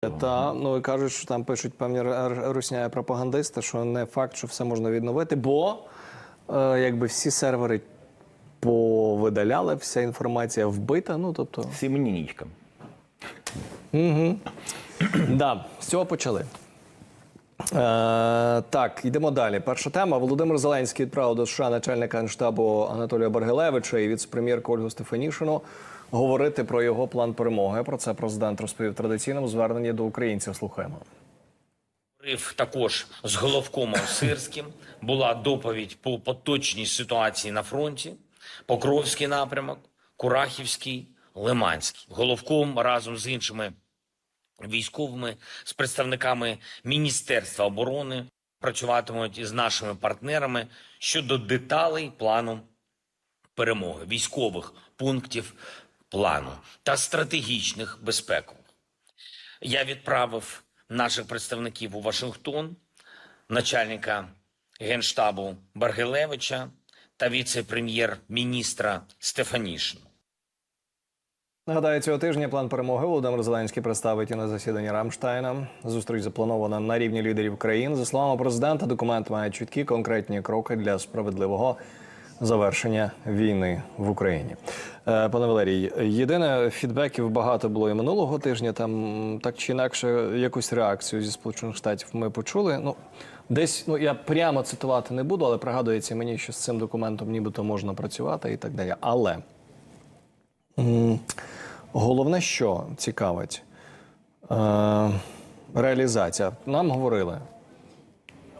Та ну і кажуть, що там пишуть певні русня пропагандисти, що не факт, що все можна відновити, бо е, якби всі сервери повидаляли, вся інформація вбита. Ну тобто, Всім нічкам. да, з цього почали. Е, так, йдемо далі. Перша тема. Володимир Зеленський відправив до США начальника Генштабу Анатолія Баргилевича і віце-прем'єрку Ольгу Стефанішину говорити про його план перемоги. Про це президент розповів традиційному зверненні до українців. Слухаємо. Говорив також з головкомом Сирським. Була доповідь по поточній ситуації на фронті, Покровський напрямок, Курахівський, Лиманський. Головком разом з іншими військовими, з представниками Міністерства оборони працюватимуть із нашими партнерами щодо деталей плану перемоги, військових пунктів плану та стратегічних безпекових. Я відправив наших представників у Вашингтон, начальника генштабу Баргилевича та віце-прем'єр-міністра Стефанішину. Нагадаю, цього тижня план перемоги Володимир Зеленський представить і на засіданні Рамштайна. Зустріч запланована на рівні лідерів країн. За словами президента, документ має чіткі конкретні кроки для справедливого завершення війни в Україні. Е, Пане Валерій, єдине фідбеків багато було і минулого тижня. Там так чи інакше якусь реакцію зі сполучених штатів ми почули. Ну десь ну я прямо цитувати не буду, але пригадується мені, що з цим документом нібито можна працювати і так далі. Але Головне, що цікавить, е, реалізація. Нам говорили,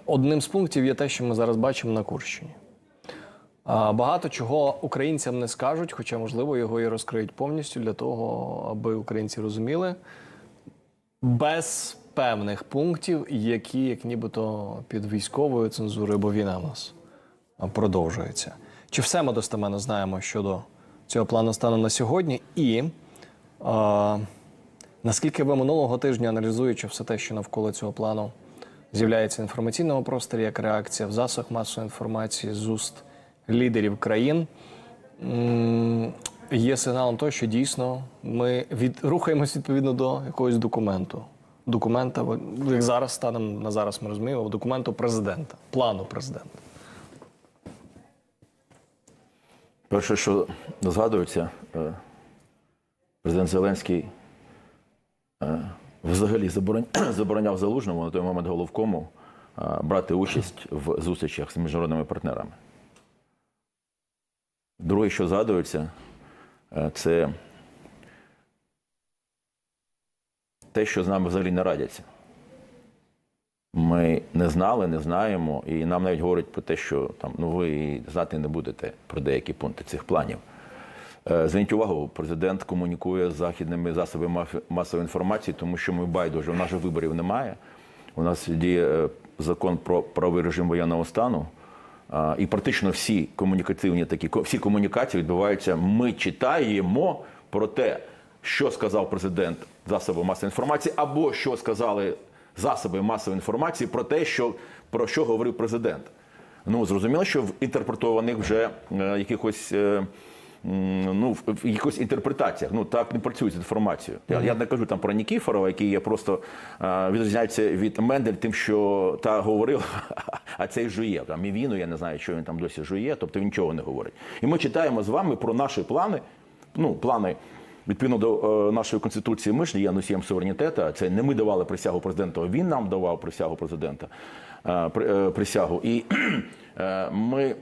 одним з пунктів є те, що ми зараз бачимо на Курщині. Багато чого українцям не скажуть, хоча, можливо, його і розкриють повністю для того, аби українці розуміли, без певних пунктів, які, як нібито під військовою цензурою, бо війна в нас продовжується. Чи все ми достеменно знаємо щодо цього плану стану на сьогодні? І е, наскільки ви минулого тижня, аналізуючи все те, що навколо цього плану з'являється в інформаційному просторі, як реакція в засобах масової інформації з уст лідерів країн, є сигналом того, що дійсно ми від, рухаємось відповідно до якогось документу. Документа, як зараз станом на зараз ми розуміємо, документу президента, плану президента. Перше, що згадується, е, президент Зеленський е, взагалі забороняв залужному на той момент головкому е, брати участь в зустрічах з міжнародними партнерами. Друге, що згадується, е, це те, що з нами взагалі не радяться. Ми не знали, не знаємо, і нам навіть говорять про те, що там ну ви знати не будете про деякі пункти цих планів. Е, Зверніть увагу, президент комунікує з західними засобами масової інформації, тому що ми байдуже, у нас же виборів немає. У нас діє е, закон про правовий режим воєнного стану. І практично всі комунікативні такі всі комунікації відбуваються. Ми читаємо про те, що сказав президент засоби масової інформації, або що сказали засоби масової інформації про те, що про що говорив президент. Ну зрозуміло, що в інтерпретованих вже е, якихось. е, Ну, в якихось інтерпретаціях. Ну так не працюють з інформацією. Я, я не кажу там про Нікіфорова, який є просто е, відрізняється від Мендель, тим, що та говорив, а цей жує. Там і віну, я не знаю, що він там досі жує, тобто він нічого не говорить. І ми читаємо з вами про наші плани. Ну, плани відповідно до е, нашої конституції. Ми ж є носієм суверенітету. Це не ми давали присягу президенту, а він нам давав присягу президента е, е, присягу. І ми.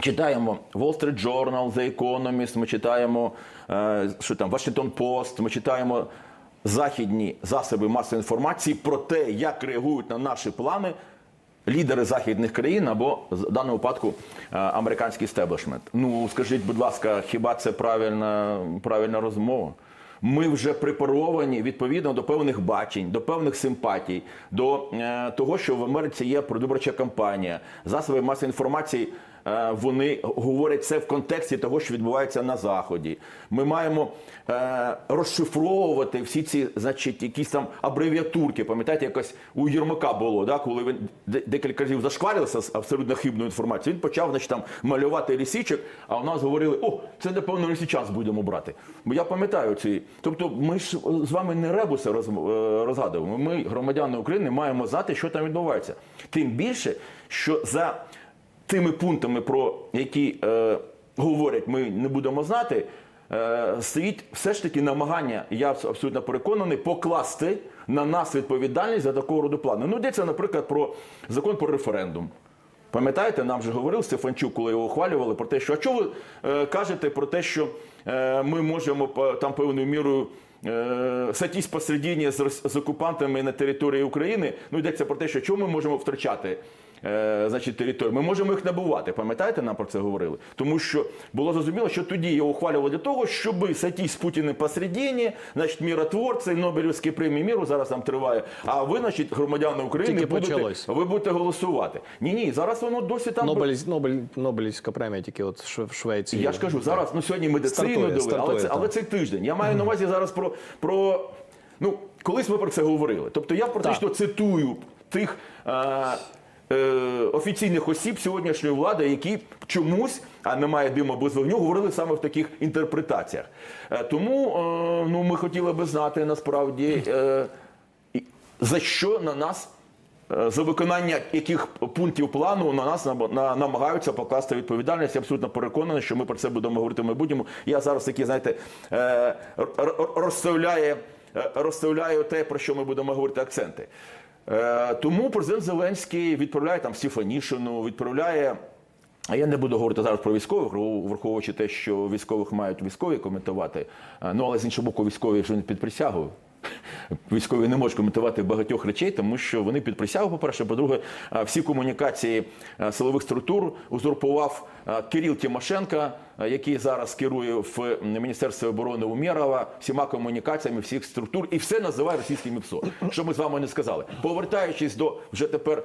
Читаємо Wall Street Journal, The Economist, ми читаємо е, що там, Washington Post, ми читаємо західні засоби масової інформації про те, як реагують на наші плани лідери західних країн або в даному випадку е, американський стеблішмент. Ну скажіть, будь ласка, хіба це правильна, правильна розмова? Ми вже препаровані відповідно до певних бачень, до певних симпатій, до е, того, що в Америці є предвиборча кампанія, засоби масової інформації вони говорять це в контексті того, що відбувається на заході. Ми маємо е, розшифровувати всі ці, значить, якісь там абревіатурки. Пам'ятаєте, якось у Єрмака було, да, коли він декілька разів зашкварився з абсолютно хибною інформацією. Він почав, значить, там малювати лісічок, а у нас говорили: о, це напевно лісічанс будемо брати. Бо я пам'ятаю ці. Тобто, ми ж з вами не ребуси е, розгадуємо. Ми, громадяни України, маємо знати, що там відбувається. Тим більше, що за тими пунктами, про які е, говорять, ми не будемо знати. е, Стоїть все ж таки намагання, я абсолютно переконаний, покласти на нас відповідальність за такого роду плани. Ну, йдеться, наприклад, про закон про референдум. Пам'ятаєте, нам вже говорив Стефанчук, коли його ухвалювали, про те, що а чого ви е, кажете про те, що е, ми можемо там певною мірою е, сатісь посередині з, з окупантами на території України. Ну йдеться про те, що чому ми можемо втрачати. Е, Значить, територію. Ми можемо їх набувати. Пам'ятаєте, нам про це говорили? Тому що було зрозуміло, що тоді його ухвалювали для того, щоб сатісь з Путіним посередині, значить, міротворці, Нобелівські премії міру зараз там триває. А ви, значить, громадяни України, Тільки будете, почалось. ви будете голосувати. Ні, ні, зараз воно досі там. Нобель, Нобель, Нобелівська премія тільки от в Швеції. Я ж кажу, зараз ну сьогодні медицину Стартує, дали, але це, але цей тиждень. Я маю на увазі зараз про, про ну колись ми про це говорили. Тобто я практично цитую тих. Е, Офіційних осіб сьогоднішньої влади, які чомусь, а немає диму без вогню, говорили саме в таких інтерпретаціях. Е, тому е, ну, ми хотіли би знати насправді, е, за що на нас Е, За виконання яких пунктів плану на нас намагаються покласти відповідальність. Я абсолютно переконаний, що ми про це будемо говорити в майбутньому. Я зараз такі, знаєте, е, р- р- розставляє, е, розставляю те, про що ми будемо говорити, акценти. Е, Тому президент Зеленський відправляє там Стефанішину, відправляє. А я не буду говорити зараз про військових, враховуючи те, що військових мають військові коментувати. Е, Ну але з іншого боку, військові вже під присягою. Військові не можуть коментувати багатьох речей, тому що вони під присягу, по-перше, по-друге, е, всі комунікації е, силових структур узурпував е, Кирил Тимошенко, е, який зараз керує в Міністерстві оборони Умєрова, всіма комунікаціями всіх структур, і все називає російським ПСО. Що ми з вами не сказали. Повертаючись до вже тепер.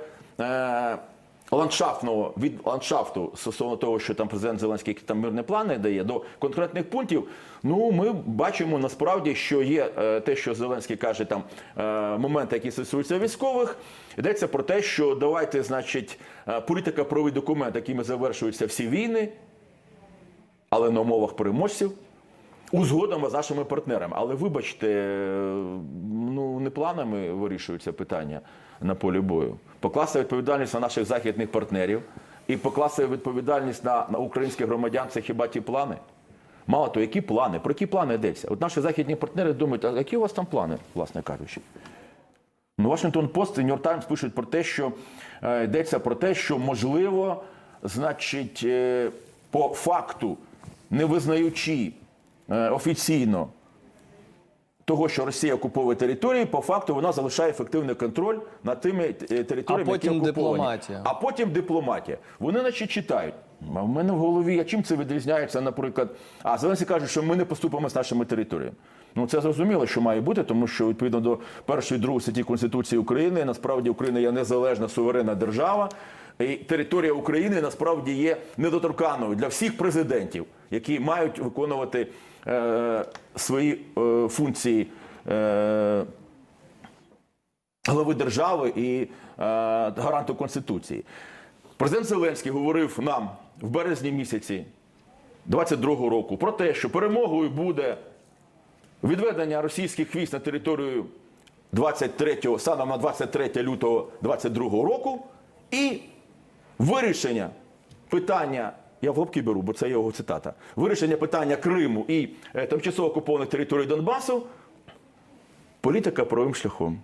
Ландшафтного від ландшафту стосовно того, що там президент Зеленський які там мирні плани дає до конкретних пунктів. Ну ми бачимо насправді, що є е, те, що Зеленський каже, там е, моменти, які стосуються військових. Йдеться про те, що давайте, значить, е, політика правовий документ, якими завершуються всі війни, але на умовах переможців. Узгодимо з нашими партнерами. Але вибачте, ну не планами вирішуються питання на полі бою. Покласти відповідальність на наших західних партнерів і покласти відповідальність на, на українських громадян це хіба ті плани? Мало того, які плани? Про які плани йдеться? От наші західні партнери думають, а які у вас там плани, власне кажучи? Ну, Washington Post і York Times пишуть про те, що е, йдеться про те, що можливо, значить, е, по факту, не визнаючи офіційно того, що Росія окуповує території, по факту вона залишає ефективний контроль над тими е, територіями, А потім які окуповані. дипломатія. А потім дипломатія. Вони наче читають. А в мене в голові, а чим це відрізняється, наприклад, а Зеленський каже, що ми не поступимо з нашими територіями. Ну це зрозуміло, що має бути, тому що відповідно до першої другої статті Конституції України насправді Україна є незалежна суверенна держава. І територія України насправді є недоторканою для всіх президентів, які мають виконувати е, свої е, функції. Е, глави держави і е, гаранту Конституції. Президент Зеленський говорив нам в березні місяці 22-го року про те, що перемогою буде відведення російських військ на територію 23 станом на 23 лютого 22 року і вирішення питання. Я в лобки беру, бо це його цитата. Вирішення питання Криму і е, тимчасово окупованих територій Донбасу політика правим шляхом.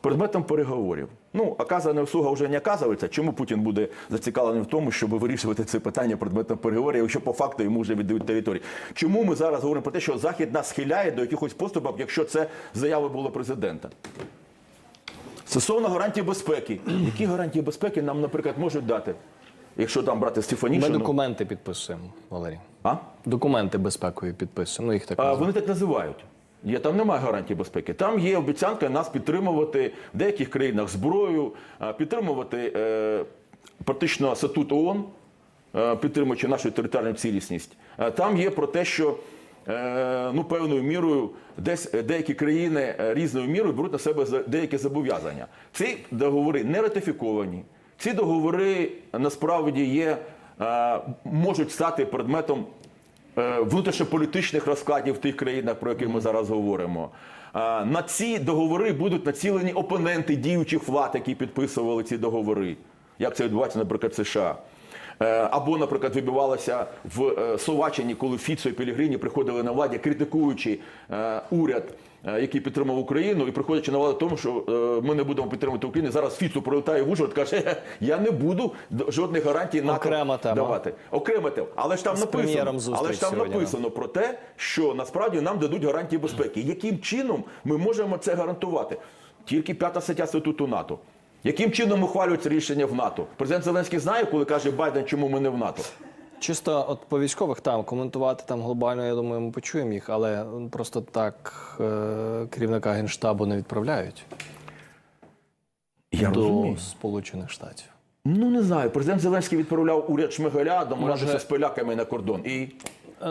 Предметом переговорів. Ну, оказана услуга вже не оказується. Чому Путін буде зацікавлений в тому, щоб вирішувати це питання предметом переговорів, якщо по факту йому вже віддають території? Чому ми зараз говоримо про те, що Захід нас схиляє до якихось поступок, якщо це заяви було президента? Стосовно гарантій безпеки, які гарантії безпеки нам, наприклад, можуть дати, якщо там брати Ми документи підписуємо, Валерій. А? Документи безпекові підписуємо. Ну їх так А, вони так називають. Є, там немає гарантії безпеки. Там є обіцянка нас підтримувати в деяких країнах зброю, підтримувати е, практично статут ООН. е, підтримуючи нашу територіальну цілісність. Е, Там є про те, що е, ну, певною мірою десь деякі країни різною мірою беруть на себе деякі зобов'язання. Ці договори не ратифіковані. Ці договори насправді є, е, можуть стати предметом е, внутрішньополітичних розкладів в тих країнах, про які ми зараз говоримо. Е, На ці договори будуть націлені опоненти діючих влад, які підписували ці договори, як це відбувається, наприклад, США. Е, Або, наприклад, вибивалося в е, Словаччині, коли Фіцо і Пелігрині приходили на владі, критикуючи е, уряд, який підтримав Україну, і приходячи на владу тому, що е, ми не будемо підтримувати Україну. Зараз Фіцо прилетає в Ужгород, каже, я не буду жодних гарантій НАТО Окрема тема. давати. Окрема тема. Але ж там З написано, але ж там сьогодні, написано про те, що насправді нам дадуть гарантії безпеки. Яким чином ми можемо це гарантувати? Тільки п'ята стаття статуту НАТО. Яким чином ухвалюється рішення в НАТО? Президент Зеленський знає, коли каже Байден, чому ми не в НАТО. Чисто от по військових там коментувати там глобально, я думаю, ми почуємо їх, але просто так е, керівника генштабу не відправляють Я до розумію. Сполучених Штатів. Ну не знаю. Президент Зеленський відправляв уряд Шмигаля домовлятися Може- з поляками на кордон. І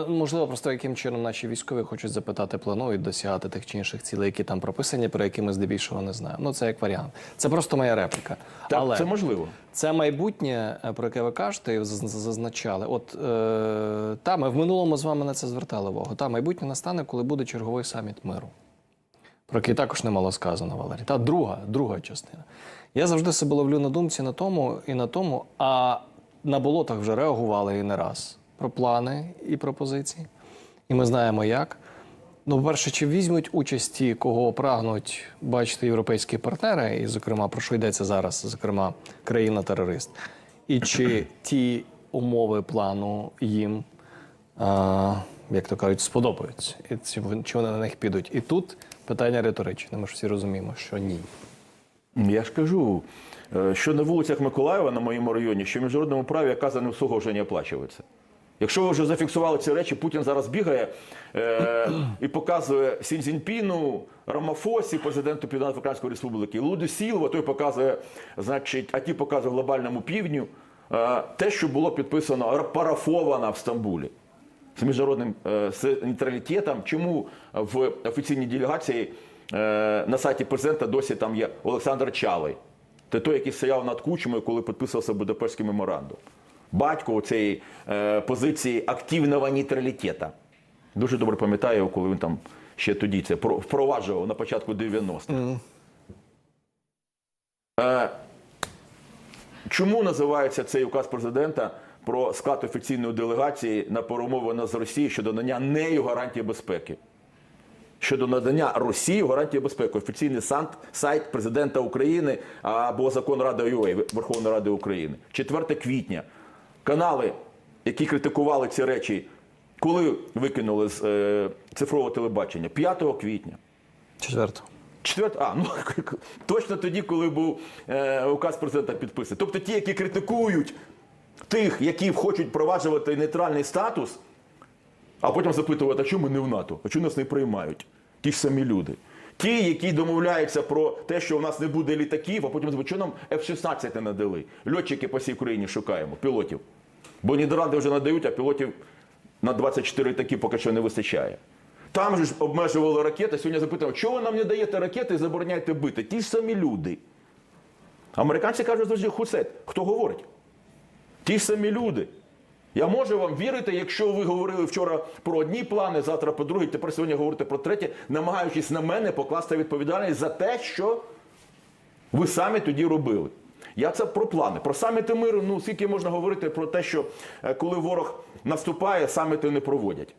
Можливо, просто яким чином наші військові хочуть запитати, планують досягати тих чи інших цілей, які там прописані, про які ми здебільшого не знаємо. Ну це як варіант. Це просто моя репліка. так, Але це можливо. це майбутнє, е, про яке ви кажете, і зазначали. От е, та ми в минулому з вами на це звертали увагу. Та майбутнє настане, коли буде черговий саміт миру. Про який також немало сказано, Валерій. Та друга, друга частина. Я завжди себе ловлю на думці на тому і на тому, а на болотах вже реагували і не раз про плани і пропозиції. І ми знаємо як. Ну, по-перше, чи візьмуть участь ті, кого прагнуть бачити європейські партнери, і, зокрема, про що йдеться зараз, зокрема, країна-терорист, і чи ті умови плану їм, а, як то кажуть, сподобаються, і чи вони на них підуть. І тут питання риторичне. Ми ж всі розуміємо, що ні. Я ж кажу, е, що на вулицях Миколаєва на моєму районі, що в міжнародному праві оказане услуга вже не оплачується. Якщо ви вже зафіксували ці речі, Путін зараз бігає е, і показує Сіньцзіньпіну, Рамафосі, президенту Південно-Африканської Республіки, Луді Сілва, той показує, значить, а ті показує глобальному півдню. Е, те, що було підписано, парафовано в Стамбулі з міжнародним е, нейтралітетом. Чому в офіційній делегації е, на сайті президента досі там є Олександр Чалий? Це той, який стояв над кучмою, коли підписувався Будапештський меморандум. Батько у цієї е, позиції активного нейтралітету. Дуже добре пам'ятаю, коли він там ще тоді це впроваджував на початку 90-х. Е, Чому називається цей указ президента про склад офіційної делегації на перемовини з Росією щодо надання нею гарантії безпеки? Щодо надання Росії гарантії безпеки. Офіційний сайт президента України або закон Ради ЮЕ, Верховної Ради України. 4 квітня. Канали, які критикували ці речі, коли викинули з е, цифрового телебачення? 5 квітня. Четверто. Четверт, а ну точно тоді, коли був е, указ президента підписаний. Тобто ті, які критикують тих, які хочуть впроваджувати нейтральний статус, а потім запитувати, а чому ми не в НАТО? А чому нас не приймають? Ті ж самі люди. Ті, які домовляються про те, що у нас не буде літаків, а потім нам F-16 не надали. Льотчики по всій Україні шукаємо, пілотів. Бо Нідерланди вже надають, а пілотів на 24 літаки поки що не вистачає. Там же ж обмежували ракети. Сьогодні запитав, чого ви нам не даєте ракети і забороняєте бити? Ті ж самі люди. Американці кажуть, завжди хусет. Хто говорить? Ті ж самі люди. Я можу вам вірити, якщо ви говорили вчора про одні плани, завтра про другі, тепер сьогодні говорите про третє, намагаючись на мене покласти відповідальність за те, що ви самі тоді робили. Я це про плани. Про саміти миру, ну скільки можна говорити про те, що е, коли ворог наступає, саміти не проводять.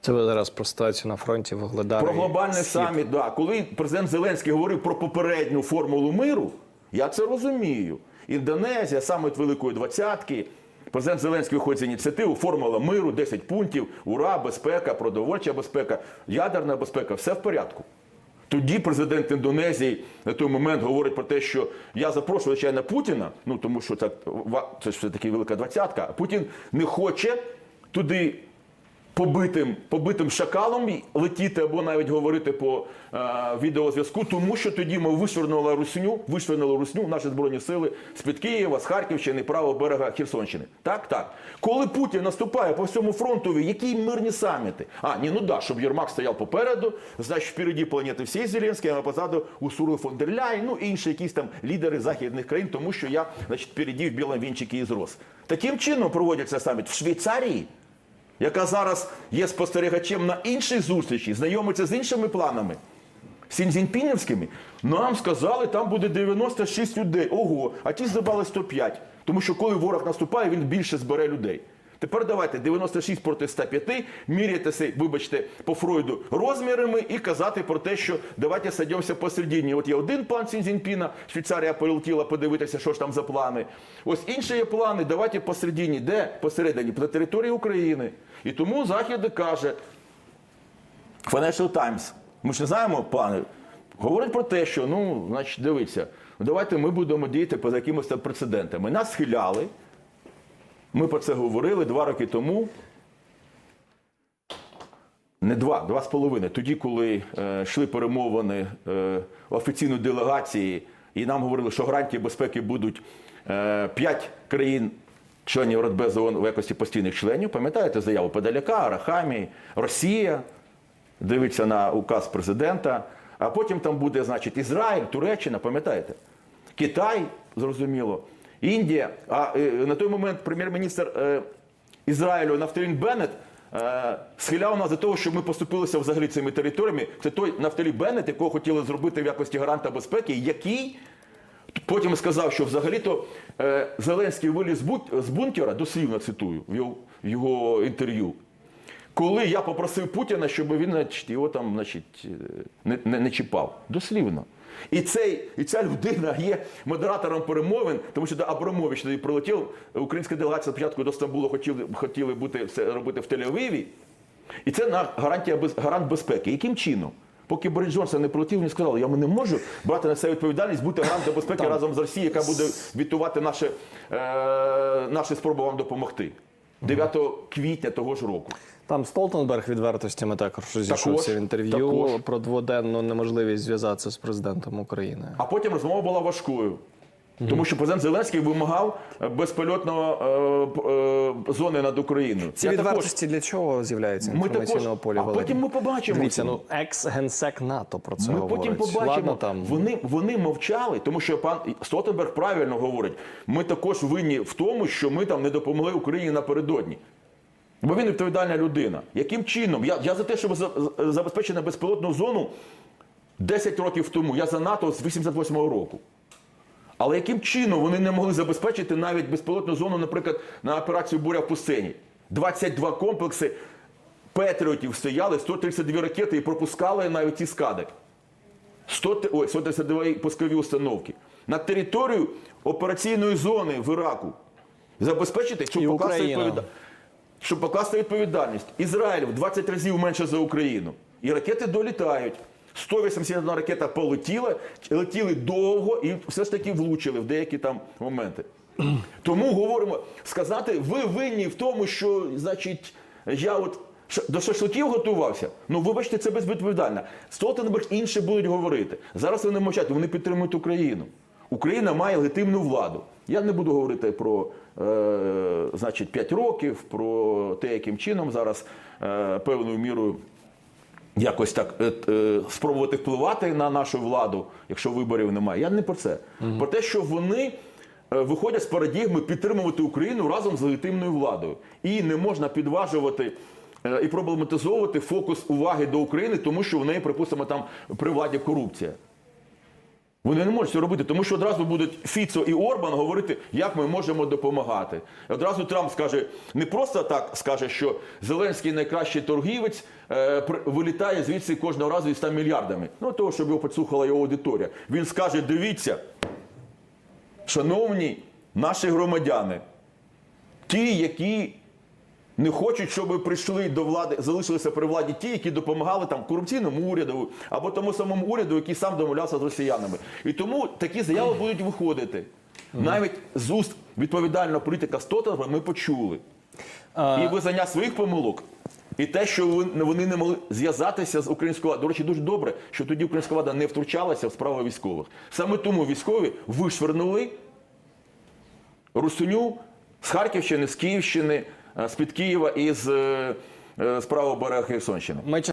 Це ви зараз про ситуацію на фронті виглядає. Про глобальний саміт, да. коли президент Зеленський говорив про попередню формулу миру, я це розумію. Індонезія, саміт Великої Двадцятки. Президент Зеленський виходить з ініціативу, формула миру, 10 пунктів, ура, безпека, продовольча безпека, ядерна безпека, все в порядку. Тоді президент Індонезії на той момент говорить про те, що я запрошую, звичайно, Путіна, ну тому що це, це все таки велика двадцятка, а Путін не хоче туди побитим, побитим шакалом летіти або навіть говорити по е, відеозв'язку, тому що тоді ми вишвернули русню, вишвернули русню наші збройні сили з-під Києва, з Харківщини, правого берега Херсонщини. Так, так. Коли Путін наступає по всьому фронтові, які мирні саміти? А, ні, ну да, щоб Єрмак стояв попереду, значить, впереді планети всі Зеленський, а позаду Усури фон дер Ляйн, ну і інші якісь там лідери західних країн, тому що я, значить, впереді в білому вінчики і зрос. Таким чином проводяться саміт в Швейцарії яка зараз є спостерігачем на іншій зустрічі, знайомиться з іншими планами. Сінзінпінівськими, нам сказали, там буде 96 людей. Ого, а ті здобали 105. Тому що коли ворог наступає, він більше збере людей. Тепер давайте 96 проти 105, мірятися, вибачте, по Фройду розмірами і казати про те, що давайте садимося посередині. От є один план Сінзінпіна, Швейцарія полетіла подивитися, що ж там за плани. Ось інші є плани, давайте посередині. Де? Посередині, на території України. І тому Захід каже, Financial Times, ми ж не знаємо плани. Говорить про те, що ну, значить, дивіться, давайте ми будемо діяти поза якимось там прецедентами. Нас схиляли. Ми про це говорили два роки тому. Не два, два з половиною. Тоді, коли е, йшли перемовини е, офіційної делегації, і нам говорили, що гарантії безпеки будуть е, країн. Членів Радбез ООН в якості постійних членів, пам'ятаєте заяву Подаляка, Арахамі, Росія, дивиться на указ президента, а потім там буде, значить, Ізраїль, Туреччина, пам'ятаєте? Китай, зрозуміло, Індія. А е, на той момент прем'єр-міністр е, Ізраїлю Нафталін Беннет е, схиляв нас до того, щоб ми поступилися взагалі цими територіями. Це той Нафталі Беннет, якого хотіли зробити в якості гаранта безпеки, який Потім сказав, що взагалі-то Зеленський виліз з бу- бункера, дослівно цитую в його, в його інтерв'ю. Коли я попросив Путіна, щоб він значить, його там значить, не, не, не чіпав. Дослівно. І, цей, і ця людина є модератором перемовин, тому що до Абрамович тоді прилетів. Українська делегація спочатку до Стамбула хотіли, хотіли бути, це робити в Тель-Авиві. І це на гарантія без, гарант безпеки. Яким чином? Поки Борис Джонсон не прилетів, він сказав, я не можу брати на себе відповідальність, бути гарантом безпеки разом з Росією, яка буде відтувати наші, е, наші спроби вам допомогти. 9 квітня того ж року. Там Столтенберг відвертостями також розійшовся в інтерв'ю також. про дводенну неможливість зв'язатися з президентом України. А потім розмова була важкою. Тому що президент Зеленський вимагав е, безпольотного е, е, зони над Україною. Ці Я також- відвертості для чого з'являються Ми також- полі? а потім ми побачимо Дивіться, ну екс-генсек НАТО про це Ми говорить. потім побачимо, Ладно, там вони, вони мовчали, тому що пан Столтенберг правильно говорить. Ми також винні в тому, що ми там не допомогли Україні напередодні. Бо він відповідальна людина. Яким чином? Я, я за те, щоб за- за- забезпечити безпілотну зону 10 років тому. Я за НАТО з 88-го року. Але яким чином вони не могли забезпечити навіть безпілотну зону, наприклад, на операцію Буря в пустині? 22 комплекси Петріотів стояли, 132 ракети і пропускали навіть ці скади. 100, ой, 132 пускові установки. На територію операційної зони в Іраку забезпечити, щоб покласти, Україна. Щоб покласти відповідальність. Ізраїль в 20 разів менше за Україну. І ракети долітають. 181 ракета полетіла, летіли довго і все ж таки влучили в деякі там моменти. Тому говоримо, сказати, ви винні в тому, що, значить, я от до шашликів готувався. Ну, вибачте, це безвідповідально. Столтенберг інші будуть говорити. Зараз вони мовчать, вони підтримують Україну. Україна має легітимну владу. Я не буду говорити про значить, 5 років, про те, яким чином зараз е, певною мірою якось так е, е, спробувати впливати на нашу владу, якщо виборів немає. Я не про це. Про те, що вони е, виходять з парадігми підтримувати Україну разом з легітимною владою. І не можна підважувати. е, І проблематизовувати фокус уваги до України, тому що в неї, припустимо, там при владі корупція. Вони не можуть це робити, тому що одразу будуть Фіцо і Орбан говорити, як ми можемо допомагати. Одразу Трамп скаже, не просто так скаже, що Зеленський найкращий торгівець е, вилітає звідси кожного разу із 100 мільярдами. Ну, того, щоб його підслухала його аудиторія. Він скаже: дивіться, шановні наші громадяни, ті, які не хочуть, щоб прийшли до влади, залишилися при владі ті, які допомагали там корупційному уряду або тому самому уряду, який сам домовлявся з росіянами. І тому такі заяви будуть виходити. Навіть з уст відповідального політика Стотенберга ми почули. І визнання своїх помилок І те, що вони не могли зв'язатися з українською владою. До речі, дуже добре, що тоді українська влада не втручалася в справи військових. Саме тому військові вишвернули Русуню з Харківщини, з Київщини, е, з-під Києва і з, е, е, з правого берега Херсонщини.